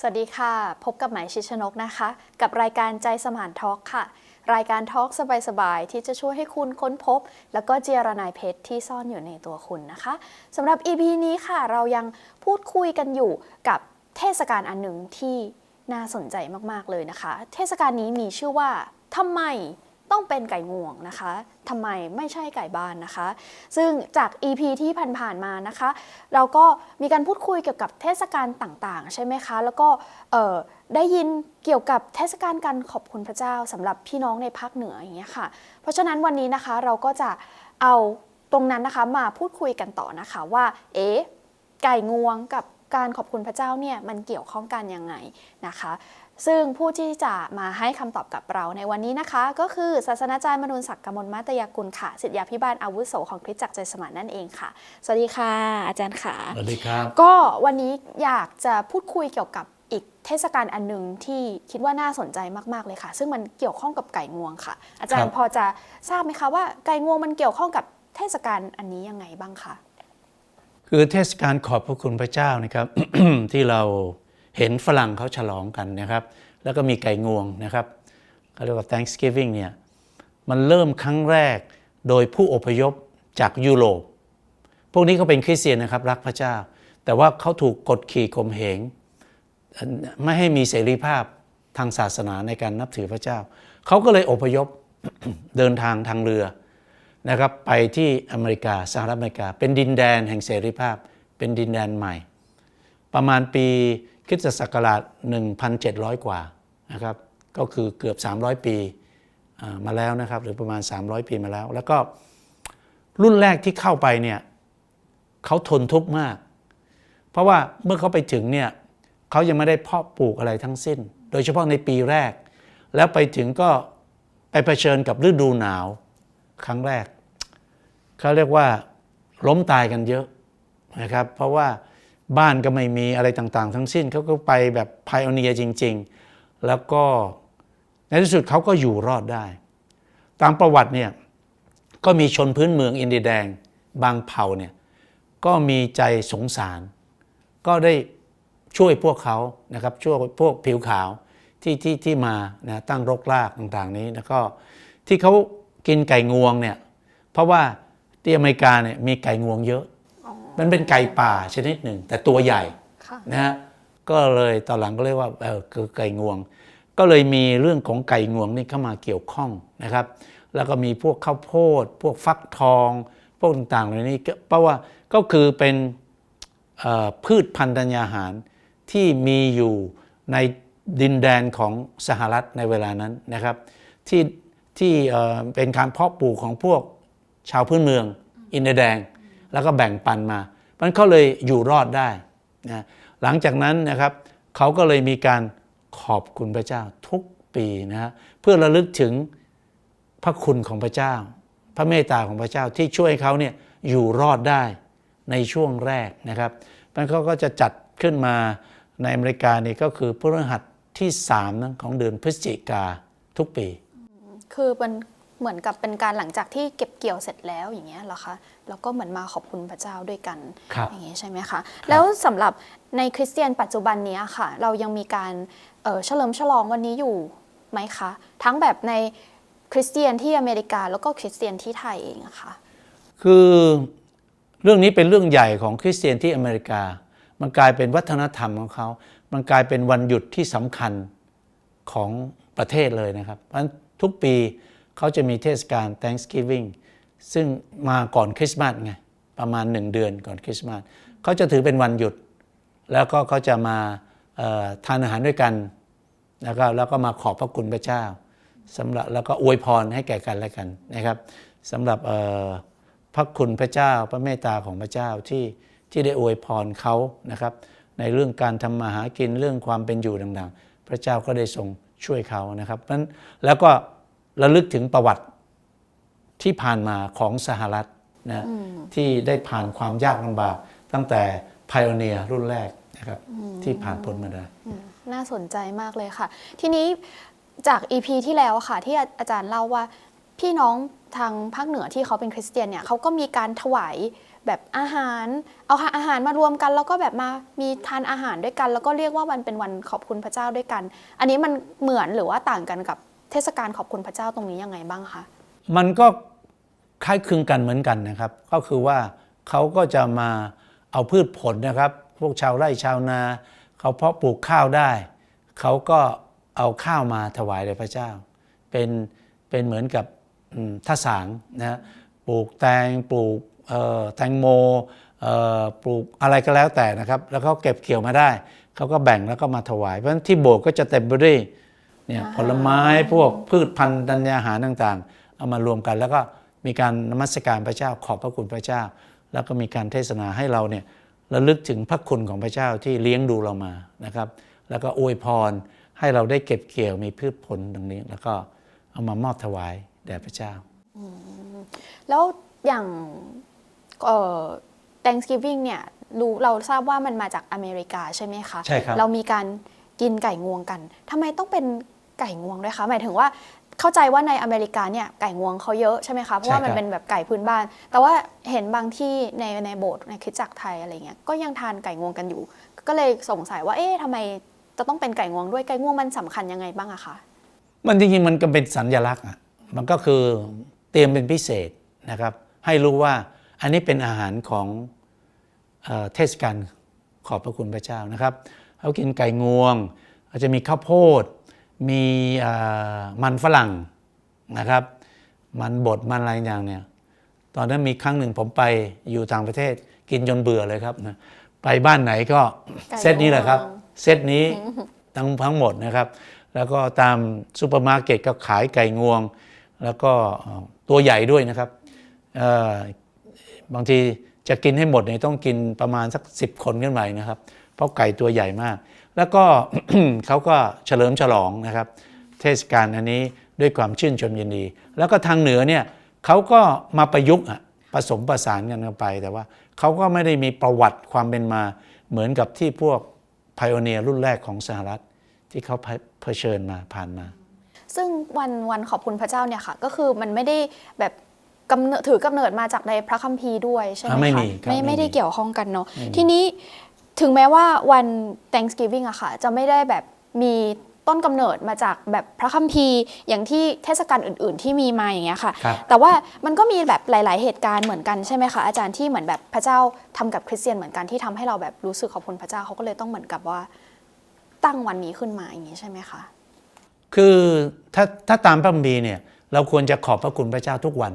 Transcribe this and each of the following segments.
สวัสดีค่ะ พบกับหมายชิชนกนะคะ กับรายการใจสมานทอล์กค่ะ รายการทอล์กสบายๆ ที่จะช่วยให้คุณค้นพบ แล้วก็เจรนายเพชรที่ซ่อนอยู่ในตัวคุณนะคะสำหรับ EP นี้ค่ะเรายังพูดคุยกันอยู่กับเทศกาลอันหนึ่งที่น่าสนใจมากๆเลยนะคะ เทศกาลนี้มีชื่อว่าทำไม ต้องเป็นไก่งวงนะคะทำไมไม่ใช่ไก่บ้านนะคะ ซึ่งจาก EP ที่ผ่านๆมานะคะ เราก็มีการพูดคุยเกี่ยวกับเทศกาลต่างๆ ใช่ไหมคะ แล้วก็ได้ยินเกี่ยวกับเทศกาลการขอบคุณพระเจ้าสำหรับพี่น้องในภาคเหนืออย่างเงี้ยค่ะ เพราะฉะนั้นวันนี้นะคะเราก็จะเอาตรงนั้นนะคะมาพูดคุยกันต่อนะคะว่า เอ๊ะไก่งวงกับการขอบคุณพระเจ้าเนี่ยมันเกี่ยวข้องกันยังไงนะคะ ซึ่งผู้ที่จะมาให้คำตอบกับเราในวันนี้นะคะ ก็คือศาสนาจารย์มนุนศักดิ์กมลมาตยากุลค่ะศิษยาพิบาลอาวุโสของคริสตจักรใจสมานนั่นเองค่ะ สวัสดีค่ะ อาจารย์ค่ะ สวัสดีครับ ก็วันนี้อยากจะพูดคุยเกี่ยวกับอีกเทศกาลอันหนึ่งที่คิดว่าน่าสนใจมาก ๆ เลยค่ะ ซึ่งมันเกี่ยวข้องกับไก่งวงค่ะ อาจารครัย์บพอจะทราบไหมคะว่าไก่งวงมันเกี่ยวข้องกับเทศกาลอันนี้ยังไงบ้างคะคือเทศกาลขอบพระคุณพระเจ้านะครับที่เรา เห็นฝรั่งเขาฉลองกันนะครับ แล้วก็มีไก่งวงนะครับเขาเรียกว่า Thanksgiving เนี่ยมันเริ่มครั้งแรกโดยผู้อพยพจากยุโรป พวกนี้เขาเป็นคริสเตียนนะครับรักพระเจ้า แต่ว่าเขาถูกกดขี่ข่มเหงไม่ให้มีเสรีภาพทางศาสนาในการนับถือพระเจ้า เขาก็เลยอพยพเดินทางทางเรือนะครับไปที่อเมริกาสหรัฐอเมริกา เป็นดินแดนแห่งเสรีภาพ เป็นดินแดนใหม่ ประมาณปี คริสตศักราช 1,700 กว่านะครับก็คือเกือบ 300 ปีอ่ามาแล้วนะครับหรือประมาณ 300 ปีมาแล้ว แล้วก็รุ่นแรกที่เข้าไปเนี่ยเขาทนทุกข์มาก เพราะว่าเมื่อเขาไปถึงเนี่ยเขายังไม่ได้เพาะปลูกอะไรทั้งสิ้น โดยเฉพาะในปีแรก แล้วไปถึงก็ไปเผชิญกับฤดูหนาวครั้งแรกเขาเรียกว่าล้มตายกันเยอะนะครับ เพราะว่า บ้านก็ไม่มีอะไรต่างๆ ทั้งสิ้นเขาก็ไปแบบพายอเนียจริง ๆ แล้วก็ในที่สุดเขาก็อยู่รอดได้ ตามประวัติเนี่ยก็มีชนพื้นเมืองอินเดียแดงบางเผ่าเนี่ยก็มีใจสงสาร ก็ได้ช่วยพวกเขานะครับช่วยพวกผิวขาวที่ที่ที่มานะตั้งรกรากต่างๆนี้แล้วก็ที่เขากินไก่งวงเนี่ยเพราะว่าที่อเมริกาเนี่ยมีไก่งวงเยอะ มันเป็นไก่ป่าชนิดหนึ่ง แต่ตัวใหญ่ค่ะนะฮะก็เลยตอนหลังก็เรียกว่าเออคือไก่งวง ก็เลยมีเรื่องของไก่งวงนี่เข้ามาเกี่ยวข้องนะครับ แล้วก็มีพวกข้าวโพด พวกฟักทอง พวกต่างๆเหล่านี้ก็เพราะว่าก็คือเป็นเอ่อพืชพันธุ์ธัญญาหารที่มีอยู่ในดินแดนของสหรัฐในเวลานั้นนะครับ ที่ที่เอ่อเป็นการเพาะปลูกของพวกชาวพื้นเมืองอินเดียแดง แล้วก็แบ่งปันมา มันเขาเลยอยู่รอดได้นะหลังจากนั้นนะครับเขาก็เลยมีการขอบคุณพระเจ้าทุกปีนะฮะเพื่อระลึกถึงพระคุณของพระเจ้า พระเมตตาของพระเจ้าที่ช่วยเขาเนี่ยอยู่รอดได้ในช่วงแรกนะครับมันเขาก็จะจัดขึ้นมาในอเมริกานี่ก็คือพฤหัสที่3นะของเดือนพฤศจิกาทุกปี คือมัน เหมือนกับเป็นการหลังจากที่เก็บเกี่ยวเสร็จแล้วอย่างเงี้ยเหรอคะแล้วก็เหมือนมาขอบคุณพระเจ้าด้วยกันครับอย่างเงี้ยใช่ไหมคะแล้วสำหรับในคริสเตียนปัจจุบันเนี้ยค่ะ เรายังมีการเอ่อเฉลิมฉลองวันนี้อยู่ไหมคะ ทั้งแบบในคริสเตียนที่อเมริกาแล้วก็คริสเตียนที่ไทยเองอะค่ะคือเรื่องนี้เป็นเรื่องใหญ่ของคริสเตียนที่อเมริกา มันกลายเป็นวัฒนธรรมของเขา มันกลายเป็นวันหยุดที่สำคัญของประเทศเลยนะครับเพราะฉะนั้นทุกปี เขาจะมีเทศกาล Thanksgiving ซึ่งมาก่อนคริสต์มาสไงประมาณหนึ่งเดือนก่อนคริสต์มาสเขาจะถือเป็นวันหยุด แล้วก็เขาจะมาทานอาหารด้วยกันแล้วก็แล้วก็มาขอบพระคุณพระเจ้าสำหรับแล้วก็อวยพรให้แก่กันและกันนะครับสำหรับพระคุณพระเจ้าพระเมตตาของพระเจ้าที่ที่ได้อวยพรเขานะครับ ในเรื่องการทำมาหากินเรื่องความเป็นอยู่ต่างๆ พระเจ้าก็ได้ทรงช่วยเขานะครับนั้นแล้วก็ ระลึกถึงประวัติที่ผ่านมาของสหรัฐนะที่ได้ผ่านความยากลำบากตั้งแต่พ i o เนียรุ่นแรกนะครับที่ผ่านพ้นมาได้อืมน่าสนใจมากเลยค่ะ ทีนี้จาก EP ที่แล้วอะค่ะ ที่อาอาจารย์เล่าว่าพี่น้องทางภาคเหนือที่เขาเป็นคริสเตียนเนี่ยเขาก็มีการถวายแบบอาหาร เอาอาหารมารวมกัน แล้วก็แบบมามีทานอาหารด้วยกัน แล้วก็เรียกว่ามันเป็นวันขอบคุณพระเจ้าด้วยกัน อันนี้มันเหมือนหรือว่าต่างกันกับ เทศกาลขอบคุณพระเจ้าตรงนี้ยังไงบ้างคะมันก็คล้ายคลึงกันเหมือนกันนะครับ ก็คือว่าเขาก็จะมาเอาพืชผลนะครับ พวกชาวไร่ชาวนา เขาเพาะปลูกข้าวได้ เขาก็เอาข้าวมาถวายแด่พระเจ้า เป็นเป็นเหมือนกับท่าสางนะฮะปลูกแตงปลูกแตงโมปลูกอะไรก็แล้วแต่นะครับ แล้วเขาเก็บเกี่ยวมาได้ เขาก็แบ่งแล้วก็มาถวาย เพราะฉะนั้นที่โบสถ์ก็จะเต็มไปด้วย เนี่ยผลไม้พวกพืชพันธุ์ธัญญาหารต่างๆ เอามารวมกัน แล้วก็มีการนมัสการพระเจ้าขอบพระคุณพระเจ้า แล้วก็มีการเทศนาให้เราเนี่ยระลึกถึงพระคุณของพระเจ้าที่เลี้ยงดูเรามานะครับ แล้วก็อวยพรให้เราได้เก็บเกี่ยวมีพืชผลตรงนี้ แล้วก็เอามามอบถวายแด่พระเจ้าแล้วอย่างเอ่อ Thanksgiving เนี่ยรู้เราทราบว่ามันมาจากอเมริกาใช่ไหมคะ ใช่ครับ เรามีการกินไก่งวงกันทำไมต้องเป็น ไก่งวงด้วยคะหมายถึงว่าเข้าใจว่าในอเมริกาเนี่ยไก่งวงเขาเยอะใช่ไหมคะเพราะว่ามันเป็นแบบไก่พื้นบ้าน แต่ว่าเห็นบางที่ในในโบสถ์ในคริสตจักรไทยอะไรเงี้ยก็ยังทานไก่งวงกันอยู่ ก็เลยสงสัยว่าเอ๊ะทำไมจะต้องเป็นไก่งวงด้วยไก่งวงมันสำคัญยังไงบ้างอะคะมันจริงๆมันก็เป็นสัญลักษณ์อะมันก็คือเตรียมเป็นพิเศษนะครับ ให้รู้ว่าอันนี้เป็นอาหารของเออเทศกาลขอบพระคุณพระเจ้านะครับเขากินไก่งวงอาจจะมีข้าวโพด มีเอ่อมันฝรั่งนะครับ มันบดมันอะไรอย่างเนี่ยตอนนั้นมีครั้งหนึ่งผมไปอยู่ต่างประเทศกินจนเบื่อเลยครับนะไปบ้านไหนก็ไก่เซตนี้แหละครับงวงเซตนี้ทั้งทั้งหมดนะครับ แล้วก็ตามซูเปอร์มาร์เก็ตก็ขายไก่งวง แล้วก็เอ่อตัวใหญ่ด้วยนะครับเอ่อบางทีจะกินให้หมดเนี่ยต้องกินประมาณสัก 10 คนขึ้นไปนะครับ เพราะไก่ตัวใหญ่มาก แล้วก็เขาก็เฉลิมฉลองนะครับ เทศกาลอันนี้ด้วยความชื่นชมยินดี แล้วก็ทางเหนือเนี่ยเขาก็มาประยุกต์อะผสมประสานกันเข้าไป แต่ว่าเขาก็ไม่ได้มีประวัติความเป็นมาเหมือนกับที่พวกพ i o อเนียรุ่นแรกของสหรัฐ ที่เขาเผชิญมาผ่านมา ซึ่งวันวันขอบคุณพระเจ้าเนี่ยค่ะ ก็คือมันไม่ได้แบบกำเนิดถือกำเนิดมาจากในพระคัมภีร์ด้วยใช่ไหมอ่าคะไม่มีครับไม่ไม่มีไม่ได้เกี่ยวข้องกันเนาะทีนี้ ถึงแม้ว่าวัน Thanksgiving อะค่ะ จะไม่ได้แบบมีต้นกำเนิดมาจากแบบพระคัมภีร์ อย่างที่เทศกาลอื่น ๆ ที่มีมาอย่างเงี้ยค่ะ ครับ แต่ว่ามันก็มีแบบหลาย ๆ เหตุการณ์เหมือนกันใช่ไหมคะอาจารย์ที่เหมือนแบบพระเจ้าทำกับคริสเตียนเหมือนกันที่ทำให้เราแบบรู้สึกขอบคุณพระเจ้าเขาก็เลยต้องเหมือนกับว่า ตั้งวันนี้ขึ้นมาอย่างนี้ใช่ไหมคะคือถ้าถ้าตามพระคัมภีร์เนี่ยเราควรจะขอบพระคุณพระเจ้าทุกวัน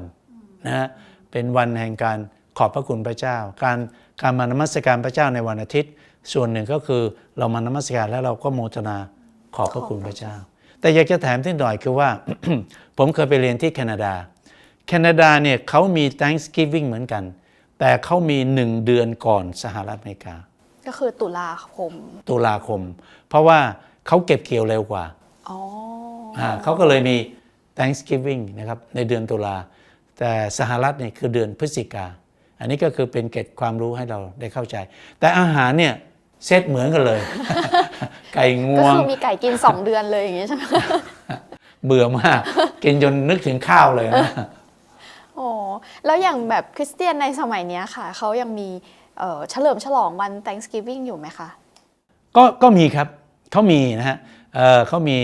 นะฮะเป็นวันแห่งการ ขอบพระคุณพระเจ้า การการมานมัสการพระเจ้าในวันอาทิตย์ ส่วนหนึ่งก็คือเรามานมัสการแล้วเราก็โมทนาขอบพระคุณพระเจ้า แต่อยากจะแถมที่หน่อยคือว่า ผมเคยไปเรียนที่แคนาดา แคนาดาเนี่ยเขามี Thanksgiving เหมือนกัน แต่เขามีหนึ่งเดือนก่อนสหรัฐอเมริกา ก็คือตุลาคม ตุลาคม เพราะว่าเขาเก็บเกี่ยวเร็วกว่าอ๋ออ่าเขาก็เลยมี Thanksgiving นะครับในเดือนตุลาแต่สหรัฐเนี่ยคือเดือนพฤศจิกา อันนี้ก็คือเป็นเกร็ดความรู้ให้เราได้เข้าใจ แต่อาหารเนี่ยเซตเหมือนกันเลย ไก่งก็วงคือมีไก่กิน 2 เดือนเลยอย่างงี้ใช่ไหมเบื่อมาก กินจนนึกถึงข้าวเลยนะโอ้แล้วอย่างแบบคริสเตียนในสมัยเนี้ยค่ะ เขายังมีเอ่อเฉลิมฉลองวัน Thanksgiving อยู่ไหมคะ ก็ก็มีครับเขามีนะฮะเอ่อเขามี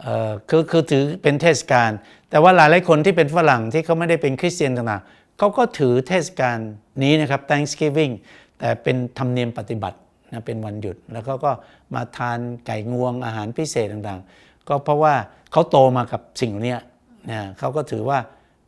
เอ่อคือคือถือเป็นเทศกาลแต่ว่าหลายหลายๆคนที่เป็นฝรั่งที่เขาไม่ได้เป็นคริสเตียนต่างๆ เขาก็ถือเทศกาลนี้นะครับ Thanksgiving แต่เป็นธรรมเนียมปฏิบัตินะเป็นวันหยุด แล้วเขาก็มาทานไก่งวงอาหารพิเศษต่างๆ ก็เพราะว่าเขาโตมากับสิ่งเหล่านี้นะเขาก็ถือว่า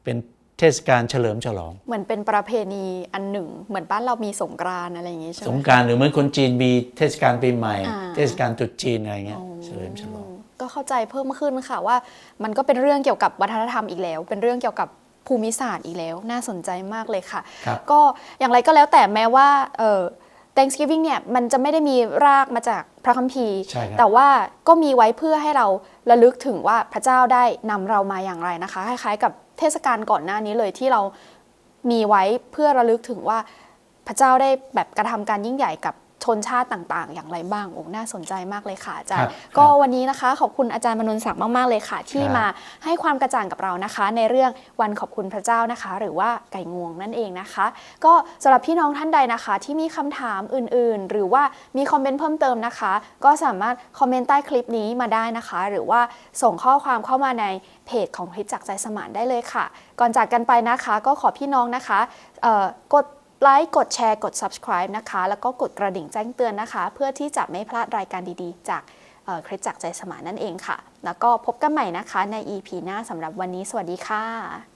เป็นเทศกาลเฉลิมฉลอง เหมือนเป็นประเพณีอันหนึ่ง เหมือนบ้านเรามีสงกรานต์อะไรอย่างงี้ใช่ไหสมงกรารหรือเหมือนคนจีนมีเทศกาลปีใหม่อ่าเทศกาลตรุษจีนอะไรเงี้ยเฉลิมฉลองก็เข้าใจเพิ่มขึ้นค่ะว่า มันก็เป็นเรื่องเกี่ยวกับวัฒนธรรมอีกแล้ว เป็นเรื่องเกี่ยวกับ ภูมิศาสตร์อีกแล้ว น่าสนใจมากเลยค่ะครับก็อย่างไรก็แล้วแต่แม้ว่าเอ่อ Thanksgiving เนี่ยมันจะไม่ได้มีรากมาจากพระคัมภีร์ใช่ครับแต่ว่าก็มีไว้เพื่อให้เราระลึกถึงว่าพระเจ้าได้นำเรามาอย่างไรนะคะ คล้ายๆ กับเทศกาลก่อนหน้านี้เลยที่เรามีไว้เพื่อระลึกถึงว่าพระเจ้าได้แบบกระทำการยิ่งใหญ่กับช นชาติต่างๆ อย่างไรบ้างโอ้น่าสนใจมากเลยค่ะอาจารครัย์บก็ครับวันนี้นะคะขอบคุณอาจารย์มนุนศักดิ์มากๆเลยค่ะ ที่ครับมาให้ความกระจ่างกับเรานะคะ ในเรื่องวันขอบคุณพระเจ้านะคะ หรือว่าไก่งวงนั่นเองนะคะ ก็สำหรับพี่น้องท่านใดนะคะ ที่มีคำถามอื่นๆ หรือว่ามีคอมเมนต์เพิ่มเติมนะคะ ก็สามารถคอมเมนต์ใต้คลิปนี้มาได้นะคะ หรือว่าส่งข้อความเข้ามาในเพจของคริสตจักรใจสมานได้เลยค่ะ ก่อนจากกันไปนะคะ ก็ขอพี่น้องนะคะเอ่อกด ไลค์กดแชร์กด subscribe นะคะ แล้วก็กดกระดิ่งแจ้งเตือนนะคะ เพื่อที่จะไม่พลาดรายการดีๆ จากเคริสจักรใจสมานนั่นเองค่ะ แล้วก็พบกันใหม่นะคะใน EP หน้าสำหรับวันนี้สวัสดีค่ะ